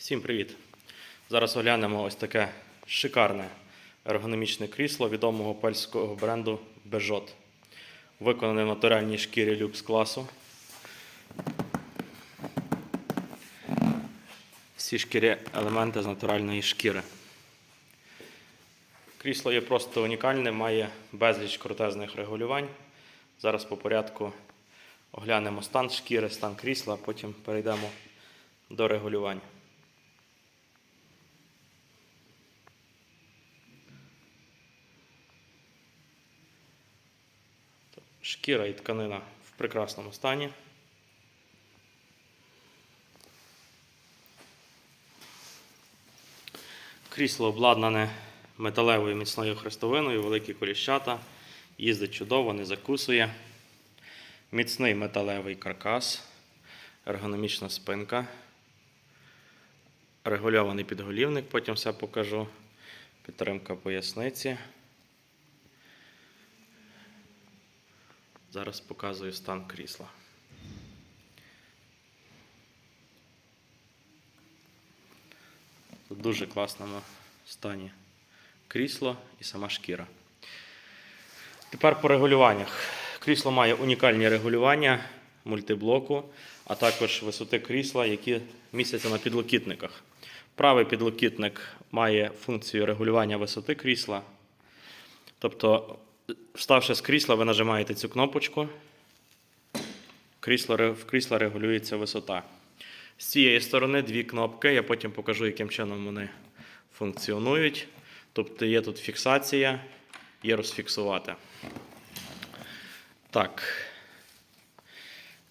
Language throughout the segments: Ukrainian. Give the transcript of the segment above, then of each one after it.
Всім привіт! Зараз оглянемо ось таке шикарне ергономічне крісло відомого польського бренду Peugeot. Виконане в натуральній шкірі люкс класу. Всі шкірі елементи з натуральної шкіри. Крісло є просто унікальне, має безліч крутезних регулювань. Зараз по порядку оглянемо стан шкіри, стан крісла, потім перейдемо до регулювання. Шкіра і тканина в прекрасному стані. Крісло обладнане металевою міцною хрестовиною, великі коліщата, їздить чудово, не закусує. Міцний металевий каркас, ергономічна спинка, регульований підголівник, потім все покажу. Підтримка поясниці. Зараз показую стан крісла. В дуже класному стані крісло і сама шкіра. Тепер по регулюваннях. Крісло має унікальні регулювання мультиблоку, а також висоти крісла, які містяться на підлокітниках. Правий підлокітник має функцію регулювання висоти крісла. Тобто, вставши з крісла, ви нажимаєте цю кнопочку. Крісло, в крісла регулюється висота. З цієї сторони дві кнопки. Я потім покажу, яким чином вони функціонують. Тобто є тут фіксація, є розфіксувати. Так.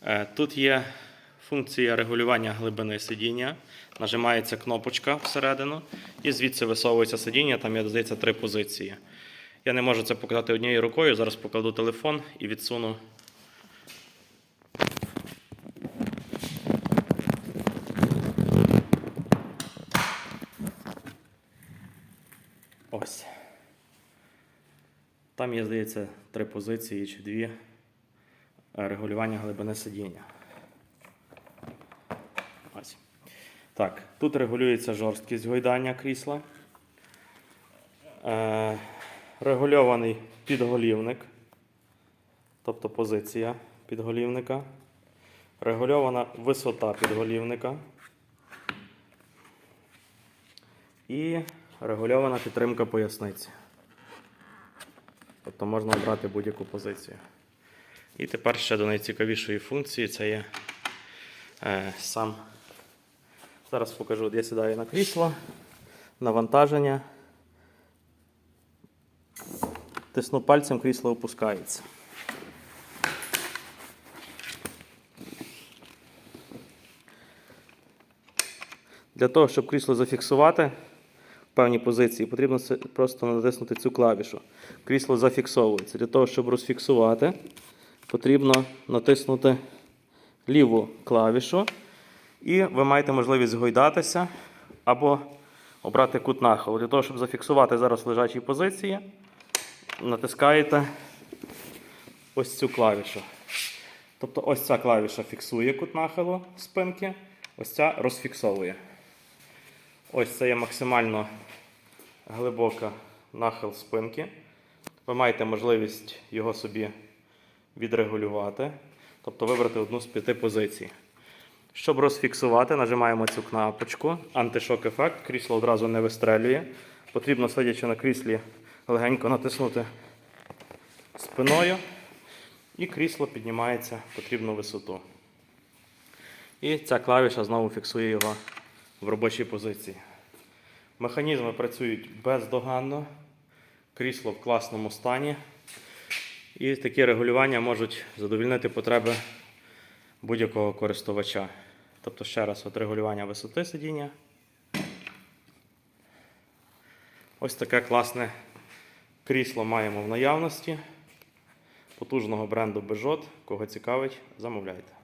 Е, Тут є функція регулювання глибини сидіння. Нажимається кнопочка всередину, і звідси висовується сидіння. Там є, здається, три позиції. Я не можу це показати однією рукою. Зараз покладу телефон і відсуну. Ось. Там є, здається, три позиції чи дві е, регулювання глибини сидіння. Ось. Так, тут регулюється жорсткість гойдання крісла. Е, регульований підголівник, тобто позиція підголівника. Регульована висота підголівника. І регульована підтримка поясниці. Тобто можна обрати будь-яку позицію. І тепер ще до найцікавішої функції це є е, сам. Зараз покажу, от я сідаю на крісло, навантаження. Тисну пальцем, крісло опускається. Для того, щоб крісло зафіксувати в певній позиції, потрібно просто натиснути цю клавішу. Крісло зафіксовується. Для того, щоб розфіксувати, потрібно натиснути ліву клавішу. І ви маєте можливість гойдатися або обрати кут нахилу. Для того, щоб зафіксувати зараз в лежачій позиції, натискаєте ось цю клавішу. Тобто ось ця клавіша фіксує кут нахилу спинки, ось ця розфіксовує. Ось це є максимально глибока нахил спинки. Ви маєте можливість його собі відрегулювати, тобто вибрати одну з п'яти позицій. Щоб розфіксувати, нажимаємо цю кнопочку. Антишок ефект. Крісло одразу не вистрелює. Потрібно, сидячи на кріслі, легенько натиснути спиною, і крісло піднімається в потрібну висоту. І ця клавіша знову фіксує його в робочій позиції. Механізми працюють бездоганно, крісло в класному стані. І такі регулювання можуть задовільнити потреби будь-якого користувача. Тобто, ще раз, от регулювання висоти сидіння. Ось таке класне крісло маємо в наявності. Потужного бренду Peugeot. Кого цікавить, замовляйте.